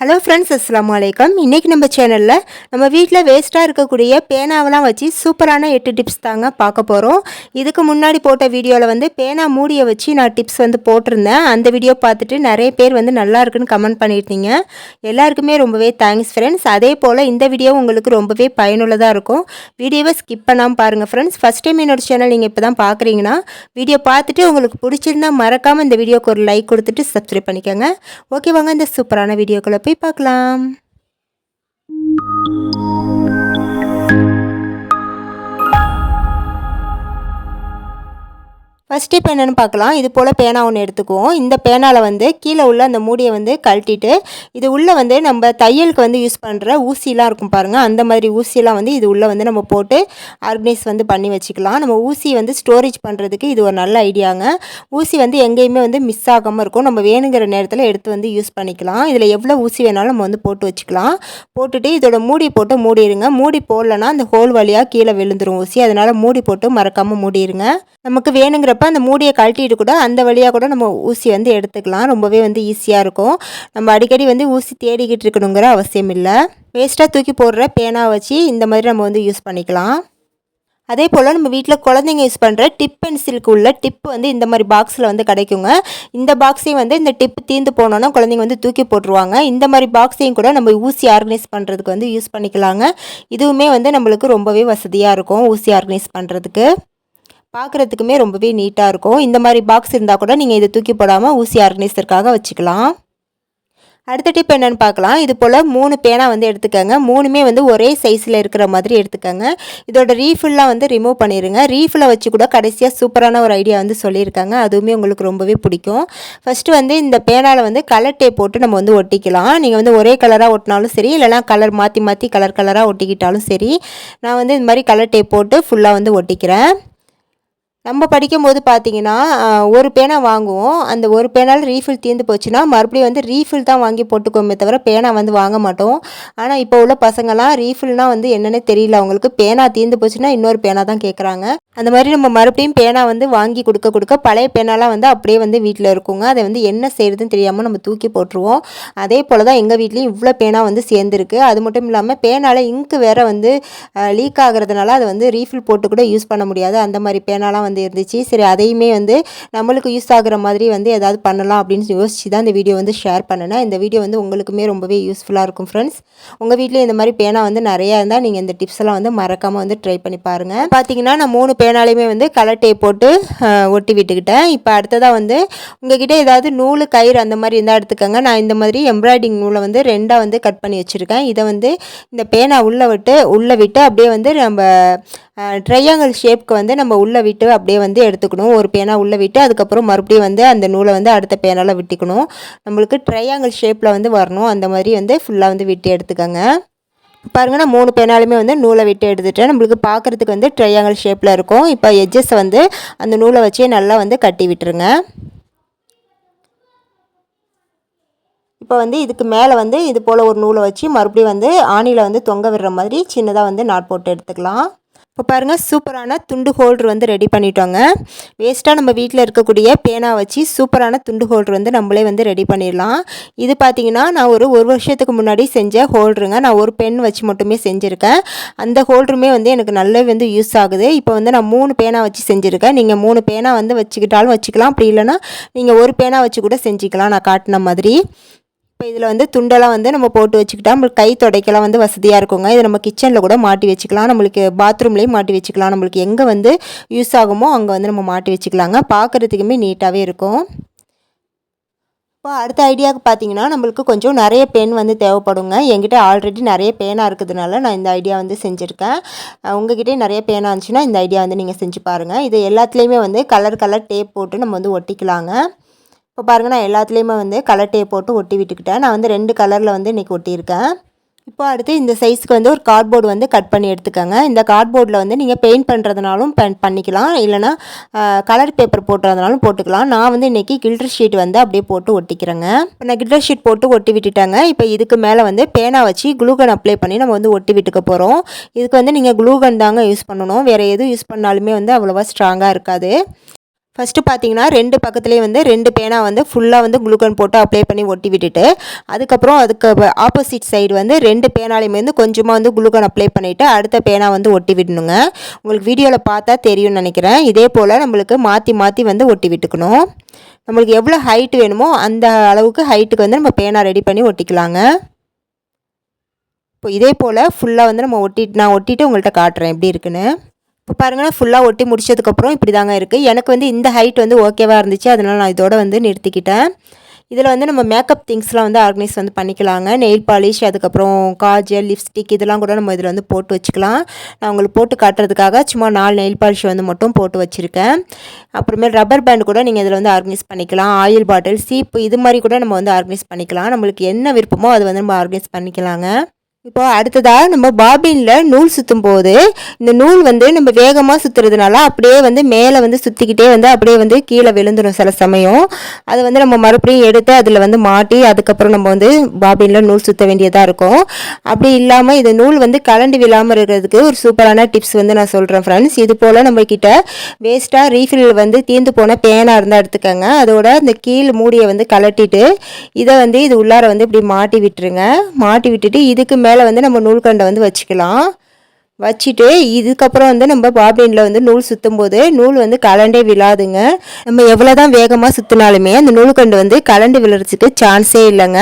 Hello friends அஸ்லாம் வலைக்கம் இன்றைக்கி நம்ம சேனலில் நம்ம வீட்டில் வேஸ்ட்டாக இருக்கக்கூடிய பேனாவெல்லாம் வச்சு சூப்பரான எட்டு டிப்ஸ் தாங்க பார்க்க போகிறோம் இதுக்கு முன்னாடி போட்ட வீடியோவில் வந்து பேனா மூடியை வச்சு நான் டிப்ஸ் வந்து போட்டிருந்தேன். அந்த வீடியோ பார்த்துட்டு நிறைய பேர் வந்து நல்லா இருக்குன்னு கமெண்ட் பண்ணியிருந்தீங்க. எல்லாருக்குமே ரொம்பவே தேங்க்ஸ் ஃப்ரெண்ட்ஸ் அதே போல் இந்த வீடியோ உங்களுக்கு ரொம்பவே பயனுள்ளதாக இருக்கும். வீடியோவை ஸ்கிப் பண்ணாமல் பாருங்கள் ஃப்ரெண்ட்ஸ் ஃபஸ்ட் டைம் என்னோட சேனல் நீங்கள் இப்போ தான் பார்க்குறீங்கன்னா வீடியோ பார்த்துட்டு உங்களுக்கு பிடிச்சிருந்தா மறக்காமல் இந்த வீடியோக்கு ஒரு லைக் கொடுத்துட்டு சப்ஸ்கிரைப் பண்ணிக்கோங்க. ஓகே வாங்க இந்த சூப்பரான வீடியோக்குள்ளே போய் பார்க்கலாம். ஃபஸ்ட்டு இப்போ என்னென்னு பார்க்கலாம். இது போல் பேனா ஒன்று எடுத்துக்குவோம். இந்த பேனாவில் வந்து கீழே உள்ள அந்த மூடியை வந்து கழட்டிட்டு இது உள்ளே வந்து நம்ம தையலுக்கு வந்து யூஸ் பண்ணுற ஊசிலாம் இருக்கும் பாருங்கள் அந்த மாதிரி ஊசிலாம் வந்து இது உள்ளே வந்து நம்ம போட்டு ஆர்கனைஸ் வந்து பண்ணி வச்சுக்கலாம். நம்ம ஊசி வந்து ஸ்டோரேஜ் பண்ணுறதுக்கு இது ஒரு நல்ல ஐடியாங்க ஊசி வந்து எங்கேயுமே வந்து மிஸ் ஆகாமல் இருக்கும். நம்ம வேணுங்கிற நேரத்தில் எடுத்து வந்து யூஸ் பண்ணிக்கலாம். இதில் எவ்வளோ ஊசி வேணாலும் நம்ம வந்து போட்டு வச்சுக்கலாம். போட்டுட்டு இதோட மூடி போட்டு மூடிடுங்க. மூடி போடலன்னா அந்த ஹோல் வழியாக கீழே விழுந்துரும் ஊசி. அதனால் மூடி போட்டு மறக்காமல் மூடிடுங்க. நமக்கு வேணுங்கிற அப்போ அந்த மூடியை கழட்டிட்டு கூட அந்த வழியாக கூட நம்ம ஊசி வந்து எடுத்துக்கலாம். ரொம்பவே வந்து ஈஸியாக இருக்கும். நம்ம அடிக்கடி வந்து ஊசி தேடிக்கிட்டு இருக்கணுங்கிற அவசியம் இல்லை. வேஸ்ட்டாக தூக்கி போடுற பேனா வச்சு இந்த மாதிரி நம்ம வந்து யூஸ் பண்ணிக்கலாம். அதே போல் நம்ம வீட்டில் குழந்தைங்க யூஸ் பண்ணுற டிப் பென்சிலுக்கு உள்ள டிப் வந்து இந்த மாதிரி பாக்ஸில் வந்து கிடைக்குங்க. இந்த பாக்ஸையும் வந்து இந்த டிப் தீர்ந்து போனோன்னா குழந்தைங்க வந்து தூக்கி போட்டுருவாங்க. இந்த மாதிரி பாக்ஸையும் கூட நம்ம ஊசி ஆர்கனைஸ் பண்ணுறதுக்கு வந்து யூஸ் பண்ணிக்கலாங்க. இதுவுமே வந்து நம்மளுக்கு ரொம்பவே வசதியாக இருக்கும் ஊசி ஆர்கனைஸ் பண்ணுறதுக்கு பார்க்குறதுக்குமே ரொம்பவே நீட்டாக இருக்கும். இந்த மாதிரி பாக்ஸ் இருந்தால் கூட நீங்கள் இதை தூக்கி போடாமல் ஊசி ஆர்கனைசருக்காக வச்சுக்கலாம். அடுத்த டிப் என்னென்னு பார்க்கலாம். இது போல் மூணு பேனா வந்து எடுத்துக்கோங்க. மூணுமே வந்து ஒரே சைஸில் இருக்கிற மாதிரி எடுத்துக்கோங்க. இதோட ரீஃபில்லாம் வந்து ரிமூவ் பண்ணிடுங்க ரீஃபில் வச்சு கூட கடைசியாக சூப்பரான ஒரு ஐடியா வந்து சொல்லியிருக்காங்க. அதுவுமே உங்களுக்கு ரொம்பவே பிடிக்கும். ஃபஸ்ட்டு வந்து இந்த பேனாவில் வந்து கலர் டேப் போட்டு நம்ம வந்து ஒட்டிக்கலாம். நீங்கள் வந்து ஒரே கலராக ஒட்டினாலும் சரி இல்லைனா கலர் மாற்றி மாற்றி கலர் கலராக ஒட்டிக்கிட்டாலும் சரி நான் வந்து இந்த மாதிரி கலர் டேப் போட்டு ஃபுல்லாக வந்து ஒட்டிக்கிறேன். நம்ம படிக்கும்போது பார்த்தீங்கன்னா ஒரு பேனா வாங்குவோம். அந்த ஒரு பேனால் ரீஃபில் தீர்ந்து போச்சுன்னா மறுபடியும் வந்து ரீஃபில் தான் வாங்கி போட்டுக்கோமே தவிர பேனா வந்து வாங்க மாட்டோம். ஆனால் இப்போ உள்ள பசங்கள்லாம் ரீஃபில்னால் வந்து என்னென்னே தெரியல. அவங்களுக்கு பேனா தீர்ந்து போச்சுன்னா இன்னொரு பேனா தான் கேட்குறாங்க அந்த மாதிரி நம்ம மறுபடியும் பேனா வந்து வாங்கி கொடுக்க கொடுக்க பழைய பேனாலாம் வந்து அப்படியே வந்து வீட்டில் இருக்குங்க. அதை வந்து என்ன செய்கிறதுன்னு தெரியாமல் நம்ம தூக்கி போட்டுருவோம். அதே போல் தான் எங்கள் வீட்லேயும் இவ்வளோ பேனா வந்து சேர்ந்துருக்கு. அது மட்டும் இல்லாமல் பேனால் இங்கு வேறு வந்து லீக் ஆகிறதுனால அதை வந்து ரீஃபில் போட்டு கூட யூஸ் பண்ண முடியாது. அந்த மாதிரி பேனாலாம் வந்து இருந்துச்சு. சரி அதையுமே வந்து நம்மளுக்கு யூஸ் ஆகுற மாதிரி வந்து ஏதாவது பண்ணலாம் அப்படின்னு யோசிச்சு தான் இந்த வீடியோ வந்து ஷேர் பண்ணினேன். இந்த வீடியோ வந்து உங்களுக்குமே ரொம்பவே யூஸ்ஃபுல்லாக இருக்கும் ஃப்ரெண்ட்ஸ் உங்கள் வீட்டில் இந்த மாதிரி பேனா வந்து நிறையா இருந்தால் நீங்கள் இந்த டிப்ஸ் எல்லாம் வந்து மறக்காமல் வந்து ட்ரை பண்ணி பாருங்கள் பார்த்தீங்கன்னா நான் மூணு பேனாலையுமே வந்து கலர் டேப் போட்டு ஒட்டி விட்டுக்கிட்டேன். இப்போ அடுத்ததாக வந்து உங்ககிட்ட ஏதாவது நூல் கயிறு அந்த மாதிரி இருந்தால் எடுத்துக்கோங்க. நான் இந்த மாதிரி எம்ப்ராய்டிங் நூலை வந்து ரெண்டாக வந்து கட் பண்ணி வச்சுருக்கேன். இதை வந்து இந்த பேனா உள்ளே விட்டு உள்ளே விட்டு அப்படியே வந்து நம்ம ட்ரையாங்கிள் ஷேப்க்கு வந்து நம்ம உள்ளே விட்டு அப்படியே வந்து எடுத்துக்கணும். ஒரு பேனா உள்ளே விட்டு அதுக்கப்புறம் மறுபடியும் வந்து அந்த நூலை வந்து அடுத்த பேனால் விட்டுக்கணும். நம்மளுக்கு ட்ரையாங்கிள் ஷேப்பில் வந்து வரணும். அந்த மாதிரி வந்து ஃபுல்லாக வந்து விட்டு எடுத்துக்கோங்க. பாருங்கள் நான் மூணு பேனாலுமே வந்து நூலை விட்டு எடுத்துட்டேன் நம்மளுக்கு பார்க்குறதுக்கு வந்து ட்ரையாங்கிள் ஷேப்பில் இருக்கும். இப்போ எட்ஜஸ் வந்து அந்த நூலை வச்சே நல்லா வந்து கட்டி விட்டுருங்க. இப்போ வந்து இதுக்கு மேலே வந்து இது போல் ஒரு நூலை வச்சு மறுபடியும் வந்து ஆணியில் வந்து தொங்க விடுற மாதிரி சின்னதாக வந்து நாட் போட்டு எடுத்துக்கலாம். இப்போ பாருங்கள் சூப்பரான துண்டு ஹோல்டர் வந்து ரெடி பண்ணிட்டோங்க. வேஸ்ட்டாக நம்ம வீட்டில் இருக்கக்கூடிய பேனா வச்சு சூப்பரான துண்டு ஹோல்டர் வந்து நம்மளே வந்து ரெடி பண்ணிடலாம். இது பார்த்திங்கன்னா நான் ஒரு ஒரு வருஷத்துக்கு முன்னாடி செஞ்ச ஹோல்டருங்க நான் ஒரு பென் வச்சு மட்டுமே செஞ்சுருக்கேன். அந்த ஹோல்டருமே வந்து எனக்கு நல்லா வந்து யூஸ் ஆகுது. இப்போ வந்து நான் மூணு பேனா வச்சு செஞ்சுருக்கேன். நீங்கள் மூணு பேனா வந்து வச்சுக்கிட்டாலும் வச்சுக்கலாம். அப்படி இல்லைனா நீங்கள் ஒரு பேனா வச்சு கூட செஞ்சுக்கலாம். நான் காட்டின மாதிரி. இப்போ இதில் வந்து துண்டெல்லாம் வந்து நம்ம போட்டு வச்சுக்கிட்டா நம்மளுக்கு கை துடைக்கலாம் வந்து வசதியாக இருக்குங்க. இதை நம்ம கிச்சனில் கூட மாட்டி வச்சுக்கலாம். நம்மளுக்கு பாத்ரூம்லேயும் மாட்டி வச்சுக்கலாம். நம்மளுக்கு எங்கே வந்து யூஸ் ஆகுமோ அங்கே வந்து நம்ம மாட்டி வச்சுக்கலாங்க. பார்க்குறதுக்குமே நீட்டாகவே இருக்கும். இப்போ அடுத்த ஐடியாவுக்கு பார்த்தீங்கன்னா நம்மளுக்கு கொஞ்சம் நிறைய பென் வந்து தேவைப்படுங்க. என்கிட்ட ஆல்ரெடி நிறைய பேனாக இருக்கிறதுனால நான் இந்த ஐடியா வந்து செஞ்சுருக்கேன். உங்ககிட்டே நிறைய பேனாக இருந்துச்சுன்னா இந்த ஐடியா வந்து நீங்கள் செஞ்சு பாருங்கள் இது எல்லாத்துலேயுமே வந்து கலர் கலர் டேப் போட்டு நம்ம வந்து ஒட்டிக்கலாங்க. இப்போ பாருங்கள் நான் எல்லாத்துலேயுமே வந்து கலர் டேப் போட்டு ஒட்டி விட்டுக்கிட்டேன். நான் வந்து ரெண்டு கலரில் வந்து இன்றைக்கி ஒட்டியிருக்கேன். இப்போ அடுத்து இந்த சைஸ்க்கு வந்து ஒரு கார்ட்போர்டு வந்து கட் பண்ணி எடுத்துக்கோங்க. இந்த கார்ட்போர்டில் வந்து நீங்கள் பெயிண்ட் பண்ணுறதுனாலும் பண்ணிக்கலாம். இல்லைனா கலர் பேப்பர் போட்டுறதுனாலும் போட்டுக்கலாம். நான் வந்து இன்றைக்கி கில்டர் ஷீட் வந்து அப்படியே போட்டு ஒட்டிக்கிறேங்க. இப்போ நான் கில்டர் ஷீட் போட்டு ஒட்டி விட்டுட்டாங்க. இப்போ இதுக்கு மேலே வந்து பேனா வச்சு குளூகன் அப்ளை பண்ணி நம்ம வந்து ஒட்டி விட்டுக்க போகிறோம் இதுக்கு வந்து நீங்கள் குளூகன் தாங்க யூஸ் பண்ணணும். வேறு எதுவும் யூஸ் பண்ணாலுமே வந்து அவ்வளோவா ஸ்ட்ராங்காக இருக்காது. ஃபஸ்ட்டு பார்த்தீங்கன்னா ரெண்டு பக்கத்துலேயே வந்து ரெண்டு பேனா வந்து ஃபுல்லாக வந்து குளுக்கன் போட்டு அப்ளை பண்ணி ஒட்டி விட்டுட்டு அதுக்கப்புறம் அதுக்கு ஆப்போசிட் சைடு வந்து ரெண்டு பேனாலையுமே வந்து கொஞ்சமாக வந்து குளுக்கன் அப்ளை பண்ணிவிட்டு அடுத்த பேனா வந்து ஒட்டி விடணுங்க. உங்களுக்கு வீடியோவில் பார்த்தா தெரியும்னு நினைக்கிறேன். இதே போல் நம்மளுக்கு மாற்றி மாற்றி வந்து ஒட்டி விட்டுக்கணும். நம்மளுக்கு எவ்வளோ ஹைட் வேணுமோ அந்த அளவுக்கு ஹைட்டுக்கு வந்து நம்ம பேனா ரெடி பண்ணி ஒட்டிக்கலாங்க. இப்போ இதே போல் ஃபுல்லாக வந்து நம்ம ஒட்டிட்டு நான் ஒட்டிட்டு உங்கள்கிட்ட காட்டுறேன் எப்படி இருக்குன்னு. இப்போ பாருங்கள் ஃபுல்லாக ஒட்டி முடிச்சதுக்கப்புறம் இப்படி தாங்க இருக்குது எனக்கு வந்து இந்த ஹைட் வந்து ஓகேவாக இருந்துச்சு. அதனால் நான் இதோட வந்து நிறுத்திக்கிட்டேன். இதில் வந்து நம்ம மேக்கப் திங்ஸ்லாம் வந்து ஆர்கனைஸ் வந்து பண்ணிக்கலாங்க. நெயில் பாலிஷ் அதுக்கப்புறம் காஜல் லிப்ஸ்டிக் இதெல்லாம் கூட நம்ம இதில் வந்து போட்டு வச்சுக்கலாம். நான் உங்களுக்கு போட்டு காட்டுறதுக்காக சும்மா நாலு நெயில் பாலிஷ் வந்து மட்டும் போட்டு வச்சுருக்கேன். அப்புறமேல் ரப்பர் பேண்ட் கூட நீங்கள் இதில் வந்து ஆர்கனைஸ் பண்ணிக்கலாம். ஆயில் பாட்டில் சீப்பு இது மாதிரி கூட நம்ம வந்து ஆர்கனைஸ் பண்ணிக்கலாம். நம்மளுக்கு என்ன விருப்பமோ அதை வந்து நம்ம ஆர்கனைஸ் பண்ணிக்கலாங்க. இப்போ அடுத்ததாக நம்ம பாபினில் நூல் சுற்றும் போது இந்த நூல் வந்து நம்ம வேகமாக சுற்றுறதுனால அப்படியே வந்து மேலே வந்து சுற்றிக்கிட்டே வந்து அப்படியே வந்து கீழே விழுந்துடும் சில சமயம். அதை வந்து நம்ம மறுபடியும் எடுத்து அதில் வந்து மாட்டி அதுக்கப்புறம் நம்ம வந்து பாபினில் நூல் சுற்ற வேண்டியதாக இருக்கும். அப்படி இல்லாமல் இது நூல் வந்து கலண்டு விழாமல் இருக்கிறதுக்கு ஒரு சூப்பரான டிப்ஸ் வந்து நான் சொல்கிறேன் ஃப்ரெண்ட்ஸ் இது போல் நம்ம வேஸ்ட்டாக ரீஃபில் வந்து தீர்ந்து போன பேனாக இருந்தால் எடுத்துக்கோங்க. அதோட இந்த கீழ் மூடியை வந்து கலட்டிட்டு இதை வந்து இது உள்ளார வந்து இப்படி மாட்டி விட்டுருங்க. மாட்டி விட்டுட்டு இதுக்கு மேலே வந்து நம்ம நூல்கண்டை வந்து வச்சுக்கலாம். வச்சுட்டு இதுக்கப்புறம் வந்து நம்ம பாபினில் வந்து நூல் சுற்றும் போது நூல் வந்து கலண்டே விழாதுங்க. நம்ம எவ்வளோ தான் வேகமாக சுற்றினாலுமே அந்த நூல்கண்டு வந்து கலண்டு விழுறதுக்கு சான்ஸே இல்லைங்க.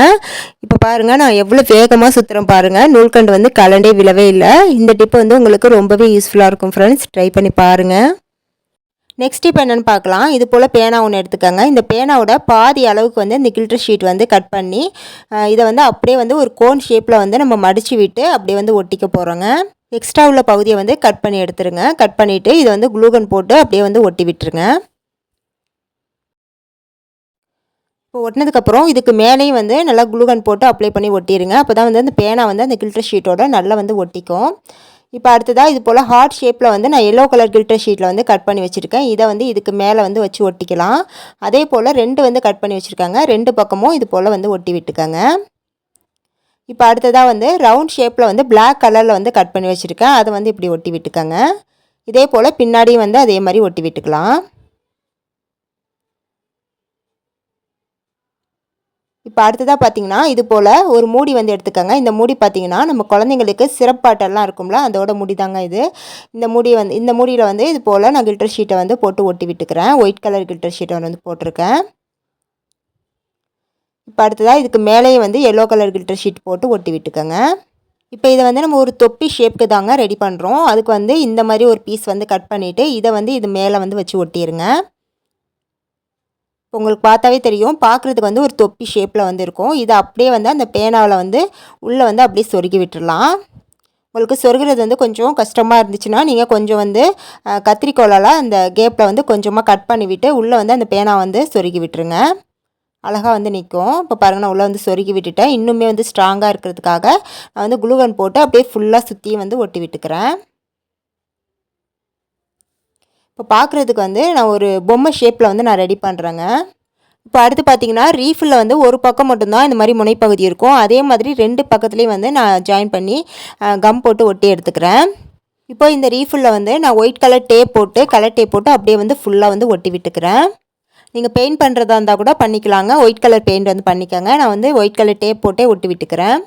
இப்போ பாருங்கள் நான் எவ்வளோ வேகமாக சுற்றுறேன் பாருங்கள் நூல்கண்டு வந்து கலண்டே விழவே இல்லை. இந்த டிப்பு வந்து உங்களுக்கு ரொம்பவே யூஸ்ஃபுல்லாக இருக்கும் ஃப்ரெண்ட்ஸ் ட்ரை பண்ணி பாருங்கள் நெக்ஸ்ட் இப்போ என்னென்னு பார்க்கலாம். இது போல் பேனா ஒன்று எடுத்துக்கோங்க. இந்த பேனாவோட பாதி அளவுக்கு வந்து இந்த கில்டர் ஷீட் வந்து கட் பண்ணி இதை வந்து அப்படியே வந்து ஒரு கோன் ஷேப்பில் வந்து நம்ம மடித்து விட்டு அப்படியே வந்து ஒட்டிக்க போகிறோங்க எக்ஸ்ட்ரா உள்ள பகுதியை வந்து கட் பண்ணி எடுத்துருங்க. கட் பண்ணிவிட்டு இதை வந்து குளூகன் போட்டு அப்படியே வந்து ஒட்டி விட்டுருங்க. இப்போ ஒட்டினதுக்கப்புறம் இதுக்கு மேலேயும் வந்து நல்லா குளூகன் போட்டு அப்ளை பண்ணி ஒட்டிடுங்க அப்போ தான் வந்து அந்த பேனா வந்து அந்த கில்டர் ஷீட்டோட நல்லா வந்து ஒட்டிக்கும். இப்போ அடுத்ததாக இது போல் ஹார்ட் ஷேப்பில் வந்து நான் எல்லோ கலர் கில்டர் ஷீட்டில் வந்து கட் பண்ணி வச்சுருக்கேன். இதை வந்து இதுக்கு மேலே வந்து வச்சு ஒட்டிக்கலாம். அதே போல் ரெண்டு வந்து கட் பண்ணி வச்சுருக்காங்க. ரெண்டு பக்கமும் இது போல் வந்து ஒட்டி விட்டுக்கோங்க. இப்போ அடுத்ததாக வந்து ரவுண்ட் ஷேப்பில் வந்து பிளாக் கலரில் வந்து கட் பண்ணி வச்சுருக்கேன். அதை வந்து இப்படி ஒட்டி விட்டுக்கோங்க. இதே போல் பின்னாடியும் வந்து அதே மாதிரி ஒட்டி விட்டுக்கலாம். இப்போ அடுத்ததாக பார்த்தீங்கன்னா இது போல் ஒரு மூடி வந்து எடுத்துக்கோங்க. இந்த மூடி பார்த்தீங்கன்னா நம்ம குழந்தைங்களுக்கு சிறப்பாட்டெல்லாம் இருக்கும்ல அதோட மூடி தாங்க இது. இந்த மூடி வந்து இந்த மூடியில் வந்து இது போல் நான் கில்டர் ஷீட்டை வந்து போட்டு ஒட்டி விட்டுக்கிறேன். ஒயிட் கலர் கில்டர் ஷீட்டை வந்து போட்டிருக்கேன். இப்போ அடுத்ததாக இதுக்கு மேலேயே வந்து எல்லோ கலர் கில்டர் ஷீட் போட்டு ஒட்டி விட்டுக்கோங்க. இப்போ இதை வந்து நம்ம ஒரு தொப்பி ஷேப்புக்கு தாங்க ரெடி பண்ணுறோம் அதுக்கு வந்து இந்த மாதிரி ஒரு பீஸ் வந்து கட் பண்ணிவிட்டு இதை வந்து இது மேலே வந்து வச்சு ஒட்டிடுங்க இப்போ உங்களுக்கு பார்த்தாவே தெரியும். பார்க்குறதுக்கு வந்து ஒரு தொப்பி ஷேப்பில் வந்து இருக்கும் இதை அப்படியே வந்து அந்த பேனாவில் வந்து உள்ளே வந்து அப்படியே சொருகி விட்டுடலாம். உங்களுக்கு சொருகிறது வந்து கொஞ்சம் கஷ்டமாக இருந்துச்சுன்னா நீங்கள் கொஞ்சம் வந்து கத்திரிக்கோளால் அந்த கேப்பில் வந்து கொஞ்சமாக கட் பண்ணிவிட்டு உள்ளே வந்து அந்த பேனா வந்து சொருகி விட்டுருங்க. அழகாக வந்து நிற்கும் இப்போ பாருங்கள் நான் உள்ளே வந்து சொருகி விட்டுட்டேன். இன்னுமே வந்து ஸ்ட்ராங்காக இருக்கிறதுக்காக நான் வந்து குளுகன் போட்டு அப்படியே ஃபுல்லாக சுற்றியும் வந்து ஒட்டி விட்டுக்கிறேன். இப்போ பார்க்குறதுக்கு வந்து நான் ஒரு பொம்மை ஷேப்பில் வந்து நான் ரெடி பண்ணுறேங்க இப்போ அடுத்து பார்த்தீங்கன்னா ரீஃபில் வந்து ஒரு பக்கம் மட்டும்தான் இந்த மாதிரி முனைப்பகுதி இருக்கும். அதே மாதிரி ரெண்டு பக்கத்துலேயும் வந்து நான் ஜாயின் பண்ணி கம் போட்டு ஒட்டி எடுத்துக்கிறேன். இப்போ இந்த ரீஃபில் வந்து நான் ஒயிட் கலர் டேப் போட்டு கலர் டேப் போட்டு அப்படியே வந்து ஃபுல்லாக வந்து ஒட்டி விட்டுக்கிறேன். நீங்கள் பெயிண்ட் பண்ணுறதா இருந்தால் கூட பண்ணிக்கலாங்க. ஒயிட் கலர் பெயிண்ட் வந்து பண்ணிக்கோங்க. நான் வந்து ஒயிட் கலர் டேப் போட்டே ஒட்டி விட்டுக்கிறேன்.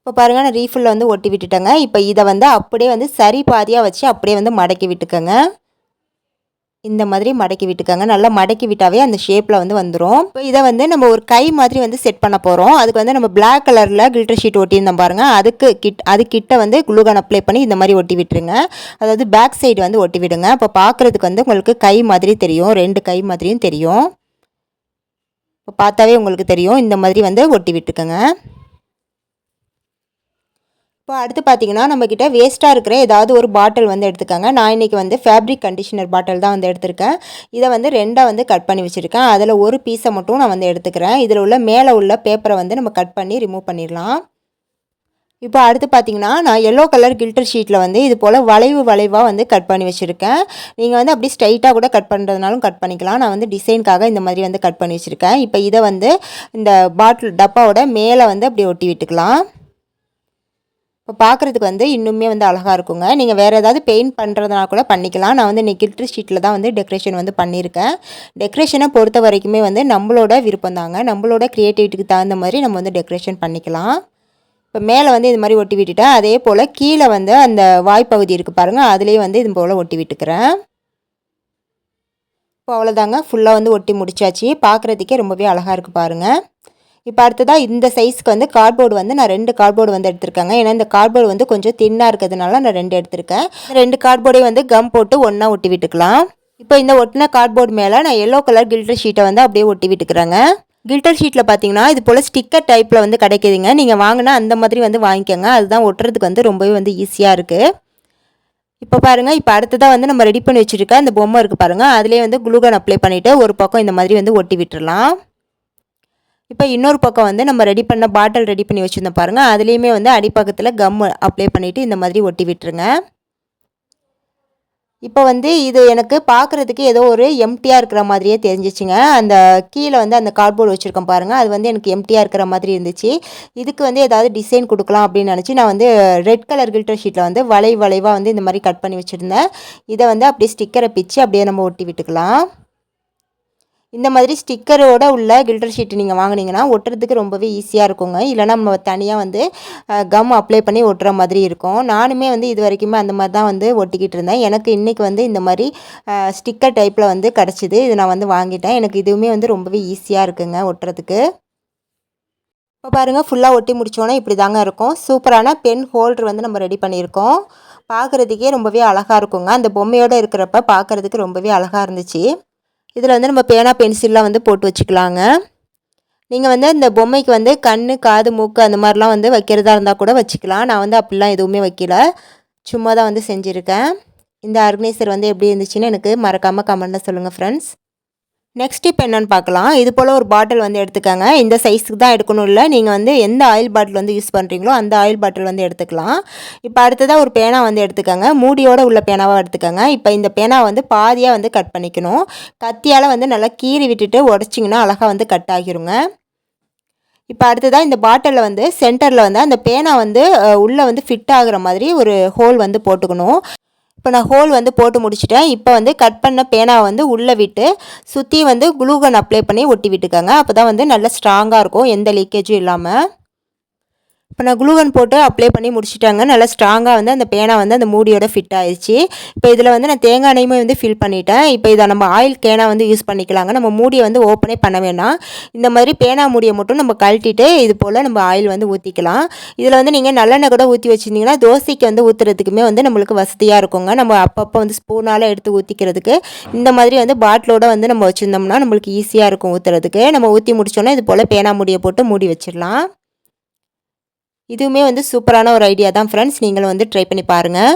இப்போ பாருங்கள் நான் ரீஃபில் வந்து ஒட்டி விட்டுட்டேங்க. இப்போ இதை வந்து அப்படியே வந்து சரி பாதியாக வச்சு அப்படியே வந்து மடக்கி விட்டுக்கோங்க. இந்த மாதிரி மடக்கி விட்டுக்கோங்க. நல்லா மடக்கி விட்டாவே அந்த ஷேப்பில் வந்து வந்துடும் இப்போ இதை வந்து நம்ம ஒரு கை மாதிரி வந்து செட் பண்ண போகிறோம் அதுக்கு வந்து நம்ம பிளாக் கலரில் கில்டர் ஷீட் ஒட்டியிருந்தோம் பாருங்கள் அதுக்கு கிட் அது கிட்ட வந்து குளுகன் அப்ளை பண்ணி இந்த மாதிரி ஒட்டி விட்டுருங்க. அதாவது பேக் சைடு வந்து ஒட்டி விடுங்க. இப்போ பார்க்குறதுக்கு வந்து உங்களுக்கு கை மாதிரி தெரியும். ரெண்டு கை மாதிரியும் தெரியும். இப்போ பார்த்தாவே உங்களுக்கு தெரியும். இந்த மாதிரி வந்து ஒட்டி விட்டுக்கோங்க. இப்போ அடுத்து பார்த்தீங்கன்னா நம்மக்கிட்ட வேஸ்ட்டாக இருக்கிற ஏதாவது ஒரு பாட்டில் வந்து எடுத்துக்கோங்க. நான் இன்றைக்கி வந்து ஃபேப்ரிக் கண்டிஷனர் பாட்டில் தான் வந்து எடுத்திருக்கேன். இதை வந்து ரெண்டாக வந்து கட் பண்ணி வச்சுருக்கேன். அதில் ஒரு பீஸை மட்டும் நான் வந்து எடுத்துக்கிறேன். இதில் உள்ள மேலே உள்ள பேப்பரை வந்து நம்ம கட் பண்ணி ரிமூவ் பண்ணிடலாம். இப்போ அடுத்து பார்த்தீங்கன்னா நான் எல்லோ கலர் கில்டர் ஷீட்டில் வந்து இது போல் வளைவு வளைவாக வந்து கட் பண்ணி வச்சுருக்கேன். நீங்கள் வந்து அப்படி ஸ்ட்ரைட்டாக கூட கட் பண்ணுறதுனாலும் கட் பண்ணிக்கலாம். நான் வந்து டிசைனுக்காக இந்த மாதிரி வந்து கட் பண்ணி வச்சுருக்கேன். இப்போ இதை வந்து இந்த பாட்டில் டப்பாவோட மேலே வந்து அப்படி ஒட்டி விட்டுக்கலாம். இப்போ பார்க்குறதுக்கு வந்து இன்னுமே வந்து அழகாக இருக்குங்க. நீங்கள் வேறு ஏதாவது பெயிண்ட் பண்ணுறதுனா கூட பண்ணிக்கலாம். நான் வந்து இன்னைக்கு கில்ட்ரு ஷீட்டில் தான் வந்து டெக்கரேஷன் வந்து பண்ணியிருக்கேன். டெக்கரேஷனை பொறுத்த வரைக்குமே வந்து நம்மளோட விருப்பம் தாங்க. நம்மளோட க்ரியேட்டிவிட்டிக்கு தகுந்த மாதிரி நம்ம வந்து டெக்கரேஷன் பண்ணிக்கலாம். இப்போ மேலே வந்து இது மாதிரி ஒட்டி விட்டுட்டேன். அதே போல் கீழே வந்து அந்த வாய்ப்பகுதி இருக்குது பாருங்கள் அதுலேயே வந்து இது போல் ஒட்டி விட்டுக்கிறேன். இப்போ அவ்வளோதாங்க ஃபுல்லாக வந்து ஒட்டி முடிச்சாச்சு. பார்க்குறதுக்கே ரொம்பவே அழகாக இருக்குது பாருங்கள் இப்போ அடுத்ததாக இந்த சைஸ்க்கு வந்து கார்ட்போர்டு வந்து நான் ரெண்டு கார்ட்போர்டு வந்து எடுத்திருக்கேங்க. ஏன்னா இந்த கார்ட்போர்டு வந்து கொஞ்சம் தின்னாக இருக்கிறதுனால நான் ரெண்டு எடுத்திருக்கேன். ரெண்டு கார்ட்போர்டையும் வந்து கம் போட்டு ஒன்றா ஒட்டி விட்டுக்கலாம். இப்போ இந்த ஒட்டின கார்ட்போர்டு மேலே நான் எல்லோ கலர் கில்டர் ஷீட்டை வந்து அப்படியே ஒட்டி விட்டுக்கிறேங்க. கில்டர் ஷீட்டில் பார்த்தீங்கன்னா இது போல் ஸ்டிக்கர் டைப்பில் வந்து கிடைக்குதுங்க. நீங்கள் வாங்கினா அந்த மாதிரி வந்து வாங்கிக்கோங்க. அதுதான் ஒட்டுறதுக்கு வந்து ரொம்பவே வந்து ஈஸியாக இருக்குது இப்போ பாருங்கள் இப்போ அடுத்ததாக வந்து நம்ம ரெடி பண்ணி வச்சுருக்க அந்த பொம்மை இருக்குது பாருங்கள் அதிலே வந்து குளுகன் அப்ளை பண்ணிவிட்டு ஒரு பக்கம் இந்த மாதிரி வந்து ஒட்டி விட்டுடலாம் இப்போ இன்னொரு பக்கம் வந்து நம்ம ரெடி பண்ண பாட்டில் ரெடி பண்ணி வச்சுருந்தோம் பாருங்கள் அதுலேயுமே வந்து அடிப்பக்கத்தில் கம் அப்ளை பண்ணிவிட்டு இந்த மாதிரி ஒட்டி விட்டுருங்க. இப்போ வந்து இது எனக்கு பார்க்குறதுக்கு ஏதோ ஒரு எம்டியாக இருக்கிற மாதிரியே தெரிஞ்சிச்சுங்க. அந்த கீழே வந்து அந்த கார்ட்போர்டு வச்சுருக்கோம் பாருங்கள் அது வந்து எனக்கு எம்டியாக இருக்கிற மாதிரி இருந்துச்சு. இதுக்கு வந்து ஏதாவது டிசைன் கொடுக்கலாம் அப்படின்னு நினச்சி நான் வந்து ரெட் கலர் கில்டர் ஷீட்டில் வந்து வளை வளைவாக வந்து இந்த மாதிரி கட் பண்ணி வச்சுருந்தேன். இதை வந்து அப்படியே ஸ்டிக்கரை பிச்சு அப்படியே நம்ம ஒட்டி விட்டுக்கலாம். இந்த மாதிரி ஸ்டிக்கரோட உள்ள கில்டர் ஷீட்டு நீங்கள் வாங்கினீங்கன்னா ஒட்டுறதுக்கு ரொம்பவே ஈஸியாக இருக்குங்க. இல்லைனா நம்ம தனியாக வந்து கம் அப்ளை பண்ணி ஒட்டுற மாதிரி இருக்கும். நானுமே வந்து இது வரைக்குமே அந்த மாதிரி தான் வந்து ஒட்டிக்கிட்டு இருந்தேன். எனக்கு இன்றைக்கி வந்து இந்த மாதிரி ஸ்டிக்கர் டைப்பில் வந்து கிடச்சிது. இது நான் வந்து வாங்கிட்டேன். எனக்கு இதுவுமே வந்து ரொம்பவே ஈஸியாக இருக்குங்க ஒட்டுறதுக்கு. இப்போ பாருங்கள் ஃபுல்லாக ஒட்டி முடித்தோன்னே இப்படி தாங்க இருக்கும். சூப்பரான பென் ஹோல்டர் வந்து நம்ம ரெடி பண்ணியிருக்கோம். பார்க்குறதுக்கே ரொம்பவே அழகாக இருக்குங்க. அந்த பொம்மையோடு இருக்கிறப்ப பார்க்குறதுக்கு ரொம்பவே அழகாக இருந்துச்சு. இதில் வந்து நம்ம பேனா பென்சில்லாம் வந்து போட்டு வச்சுக்கலாங்க. நீங்கள் வந்து இந்த பொம்மைக்கு வந்து கண் காது மூக்கு அந்த மாதிரிலாம் வந்து வைக்கிறதா இருந்தால் கூட வச்சுக்கலாம். நான் வந்து அப்படிலாம் எதுவுமே வைக்கல. சும்மா தான் வந்து செஞ்சுருக்கேன். இந்த ஆர்கனைசர் வந்து எப்படி இருந்துச்சுன்னு எனக்கு மறக்காமல் கமெண்ட்டில் சொல்லுங்கள் ஃப்ரெண்ட்ஸ் நெக்ஸ்ட் இப்போ என்னென்னு பார்க்கலாம். இது போல் ஒரு பாட்டில் வந்து எடுத்துக்கோங்க. இந்த சைஸுக்கு தான் எடுக்கணும் இல்லை. நீங்கள் வந்து எந்த ஆயில் பாட்டில் வந்து யூஸ் பண்ணுறீங்களோ அந்த ஆயில் பாட்டில் வந்து எடுத்துக்கலாம். இப்போ அடுத்ததாக ஒரு பேனா வந்து எடுத்துக்கோங்க. மூடியோடு உள்ள பேனாவாக எடுத்துக்கோங்க. இப்போ இந்த பேனா வந்து பாதியாக வந்து கட் பண்ணிக்கணும். கத்தியால் வந்து நல்லா கீறி விட்டுட்டு உடச்சிங்கன்னா அழகாக வந்து கட் ஆகிருங்க. இப்போ அடுத்ததாக இந்த பாட்டிலில் வந்து சென்டரில் வந்து அந்த பேனா வந்து உள்ளே வந்து ஃபிட் ஆகிற மாதிரி ஒரு ஹோல் வந்து போட்டுக்கணும். இப்போ நான் ஹோல் வந்து போட்டு முடிச்சிட்டேன். இப்போ வந்து கட் பண்ண பேனாவை வந்து உள்ளே விட்டு சுற்றி வந்து குளூகன் அப்ளை பண்ணி ஒட்டி விட்டுக்கோங்க. அப்போ தான் வந்து நல்லா ஸ்ட்ராங்காக இருக்கும். எந்த லீக்கேஜும் இல்லாமல் இப்போ நான் குளூகன் போட்டு அப்ளை பண்ணி முடிச்சிட்டாங்க. நல்லா ஸ்ட்ராங்காக வந்து அந்த பேனா வந்து அந்த மூடியோட ஃபிட் ஆயிடுச்சு. இப்போ இதில் வந்து நான் தேங்காய் எண்ணெயுமே வந்து ஃபில் பண்ணிட்டேன். இப்போ இதை நம்ம ஆயில் கேனா வந்து யூஸ் பண்ணிக்கலாங்க. நம்ம மூடியை வந்து ஓப்பனே பண்ண வேணாம். இந்த மாதிரி பேனா மூடியை மட்டும் நம்ம கழட்டிட்டு இது போல் நம்ம ஆயில் வந்து ஊற்றிக்கலாம் இதில் வந்து நீங்கள் நல்லெண்ணெய் கூட ஊற்றி வச்சுருந்தீங்கன்னா தோசைக்கு வந்து ஊற்றுறதுக்குமே வந்து நம்மளுக்கு வசதியாக இருக்குங்க. நம்ம அப்பப்போ வந்து ஸ்பூனால் எடுத்து ஊற்றிக்கிறதுக்கு இந்த மாதிரி வந்து பாட்டிலோட வந்து நம்ம வச்சுருந்தோம்னா நம்மளுக்கு ஈஸியாக இருக்கும் ஊற்றுறதுக்கு நம்ம ஊற்றி முடிச்சோன்னா இது போல் பேனா மூடியை போட்டு மூடி வச்சிடலாம். இதுவுமே வந்து சூப்பரான ஒரு ஐடியா தான் ஃப்ரெண்ட்ஸ் நீங்களும் வந்து ட்ரை பண்ணி பாருங்கள்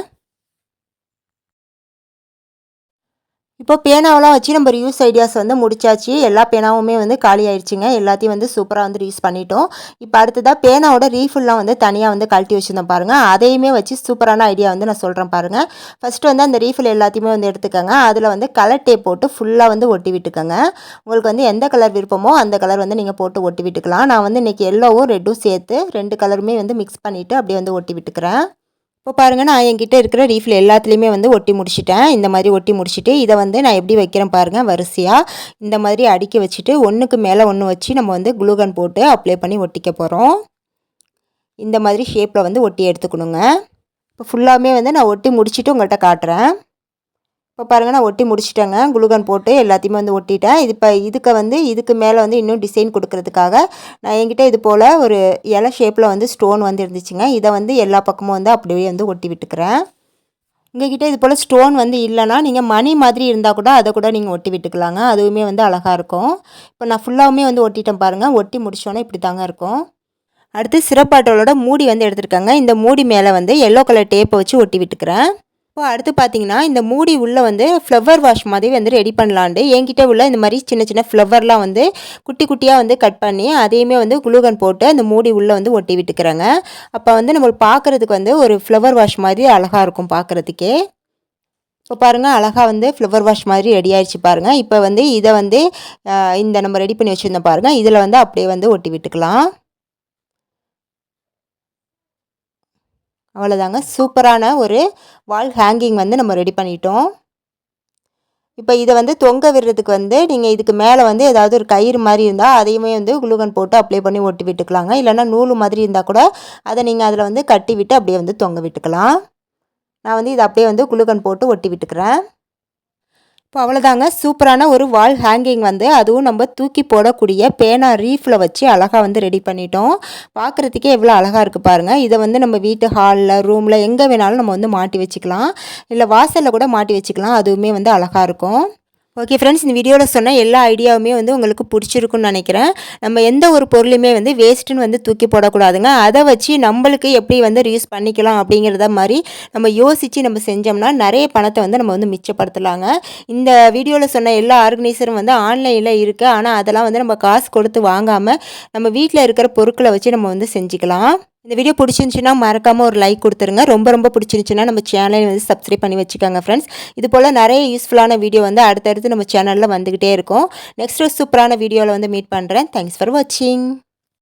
இப்போ பேனாவெலாம் வச்சு நம்ம ரியூஸ் ஐடியாஸ் வந்து முடிச்சாச்சு. எல்லா பேனாவுமே வந்து காலி ஆயிடுச்சுங்க எல்லாத்தையும் வந்து சூப்பராக வந்து யூஸ் பண்ணிட்டோம். இப்போ அடுத்ததாக பேனாவோட ரீஃபில்லாம் வந்து தனியாக வந்து கழட்டி வச்சுருந்தோம் பாருங்கள் அதையுமே வச்சு சூப்பரான ஐடியா வந்து நான் சொல்கிறேன் பாருங்கள் ஃபஸ்ட்டு வந்து அந்த ரீஃபில் எல்லாத்தையுமே வந்து எடுத்துக்கோங்க. அதில் வந்து கலர் டேப் போட்டு ஃபுல்லாக வந்து ஒட்டி விட்டுக்கோங்க. உங்களுக்கு வந்து எந்த கலர் விருப்பமோ அந்த கலர் வந்து நீங்கள் போட்டு ஒட்டி விட்டுக்கலாம். நான் வந்து இன்றைக்கி எல்லோவும் ரெட்டும் சேர்த்து ரெண்டு கலருமே வந்து மிக்ஸ் பண்ணிவிட்டு அப்படியே வந்து ஒட்டி விட்டுக்கிறேன். இப்போ பாருங்கள் நான் என்கிட்ட இருக்கிற ரீஃபில் எல்லாத்துலேயுமே வந்து ஒட்டி முடிச்சிட்டேன். இந்த மாதிரி ஒட்டி முடிச்சுட்டு இதை வந்து நான் எப்படி வைக்கிறேன் பாருங்கள் வரிசையாக இந்த மாதிரி அடுக்கி வச்சுட்டு ஒன்றுக்கு மேலே ஒன்று வச்சு நம்ம வந்து குளூகன் போட்டு அப்ளை பண்ணி ஒட்டிக்க போகிறோம் இந்த மாதிரி ஷேப்பில் வந்து ஒட்டி எடுத்துக்கணுங்க. இப்போ ஃபுல்லாமே வந்து நான் ஒட்டி முடிச்சுட்டு உங்கள்கிட்ட காட்டுறேன். இப்போ பாருங்கள் நான் ஒட்டி முடிச்சிட்டேங்க. குளுகன் போட்டு எல்லாத்தையுமே வந்து ஒட்டிட்டேன். இது இப்போ இதுக்கு வந்து இதுக்கு மேலே வந்து இன்னும் டிசைன் கொடுக்கறதுக்காக நான் என்கிட்ட இது போல் ஒரு இலை ஷேப்பில் வந்து ஸ்டோன் வந்து இருந்துச்சுங்க. இதை வந்து எல்லா பக்கமும் வந்து அப்படியே வந்து ஒட்டி விட்டுக்கிறேன். உங்ககிட்ட இது போல் ஸ்டோன் வந்து இல்லைனா நீங்கள் மணி மாதிரி இருந்தால் கூட அதை கூட நீங்கள் ஒட்டி விட்டுக்கலாங்க. அதுவுமே வந்து அழகாக இருக்கும். இப்போ நான் ஃபுல்லாகவுமே வந்து ஒட்டிட்டேன் பாருங்கள் ஒட்டி முடிச்சோன்னே இப்படி தாங்க இருக்கும். அடுத்து சிறப்பாட்டோட மூடி வந்து எடுத்துருக்காங்க. இந்த மூடி மேலே வந்து எல்லோ கலர் டேப்பை வச்சு ஒட்டி விட்டுக்கிறேன். இப்போ அடுத்து பார்த்தீங்கன்னா இந்த மூடி உள்ளே வந்து ஃப்ளவர் வாஷ் மாதிரி வந்து ரெடி பண்ணலான்ட்டு என்கிட்ட உள்ள இந்த மாதிரி சின்ன சின்ன ஃப்ளவர்லாம் வந்து குட்டி குட்டியாக வந்து கட் பண்ணி அதையுமே வந்து குளுகன் போட்டு அந்த மூடி உள்ளே வந்து ஒட்டி விட்டுக்கிறேங்க. அப்போ வந்து நம்மளுக்கு பார்க்குறதுக்கு வந்து ஒரு ஃப்ளவர் வாஷ் மாதிரி அழகாக இருக்கும் பார்க்குறதுக்கே. இப்போ பாருங்கள் அழகாக வந்து ஃப்ளவர் வாஷ் மாதிரி ரெடி ஆயிடுச்சு பாருங்கள் இப்போ வந்து இதை வந்து இந்த நம்ம ரெடி பண்ணி வச்சுருந்தோம் பாருங்கள் இதில் வந்து அப்படியே வந்து ஒட்டி விட்டுக்கலாம். அவ்வளோதாங்க சூப்பரான ஒரு வால் ஹேங்கிங் வந்து நம்ம ரெடி பண்ணிட்டோம். இப்போ இதை வந்து தொங்க விடுறதுக்கு வந்து நீங்கள் இதுக்கு மேலே வந்து ஏதாவது ஒரு கயிறு மாதிரி இருந்தால் அதையுமே வந்து குளுகன் போட்டு அப்ளை பண்ணி ஒட்டி விட்டுக்கலாங்க. இல்லைனா நூல் மாதிரி இருந்தால் கூட அதை நீங்கள் அதில் வந்து கட்டி விட்டு அப்படியே வந்து தொங்க விட்டுக்கலாம். நான் வந்து இதை அப்படியே வந்து குளுகன் போட்டு ஒட்டி விட்டுக்கிறேன். இப்போ அவ்வளோதாங்க. சூப்பரான ஒரு வால் ஹேங்கிங் வந்து அதுவும் நம்ம தூக்கி போடக்கூடிய பேனா ரீஃபில் வச்சு அழகாக வந்து ரெடி பண்ணிட்டோம். பார்க்குறதுக்கே எவ்வளோ அழகாக இருக்குது பாருங்கள் இதை வந்து நம்ம வீட்டு ஹாலில் ரூமில் எங்கே வேணாலும் நம்ம வந்து மாட்டி வச்சுக்கலாம். இல்லை வாசலில் கூட மாட்டி வச்சுக்கலாம். அதுவுமே வந்து அழகாக இருக்கும். ஓகே ஃப்ரெண்ட்ஸ் இந்த வீடியோவில் சொன்ன எல்லா ஐடியாவுமே வந்து உங்களுக்கு பிடிச்சிருக்குன்னு நினைக்கிறேன். நம்ம எந்த ஒரு பொருளுமே வந்து வேஸ்ட்டுன்னு வந்து தூக்கி போடக்கூடாதுங்க. அதை வச்சு நம்மளுக்கு எப்படி வந்து ரியூஸ் பண்ணிக்கலாம் அப்படிங்கிறத மாதிரி நம்ம யோசித்து நம்ம செஞ்சோம்னா நிறைய பணத்தை வந்து நம்ம வந்து மிச்சப்படுத்தலாங்க. இந்த வீடியோவில் சொன்ன எல்லா ஆர்கனைசரும் வந்து ஆன்லைனில் இருக்குது ஆனால் அதெல்லாம் வந்து நம்ம காசு கொடுத்து வாங்காமல் நம்ம வீட்டில் இருக்கிற பொருட்களை வச்சு நம்ம வந்து செஞ்சுக்கலாம். இந்த வீடியோ பிடிச்சிருந்துச்சுன்னா மறக்காமல் ஒரு லைக் கொடுத்துருங்க. ரொம்ப ரொம்ப பிடிச்சிருந்துச்சுன்னா நம்ம சேனலை வந்து சப்ஸ்கிரைப் பண்ணி வச்சுக்கோங்க ஃப்ரெண்ட்ஸ் இது போல் நிறைய யூஸ்ஃபுல்லான வீடியோ வந்து அடுத்தடுத்து நம்ம சேனலில் வந்துக்கிட்டே இருக்கும். நெக்ஸ்ட் சூப்பரான வீடியோவில் வந்து மீட் பண்ணுறேன் தேங்க்ஸ் ஃபார் வாட்சிங்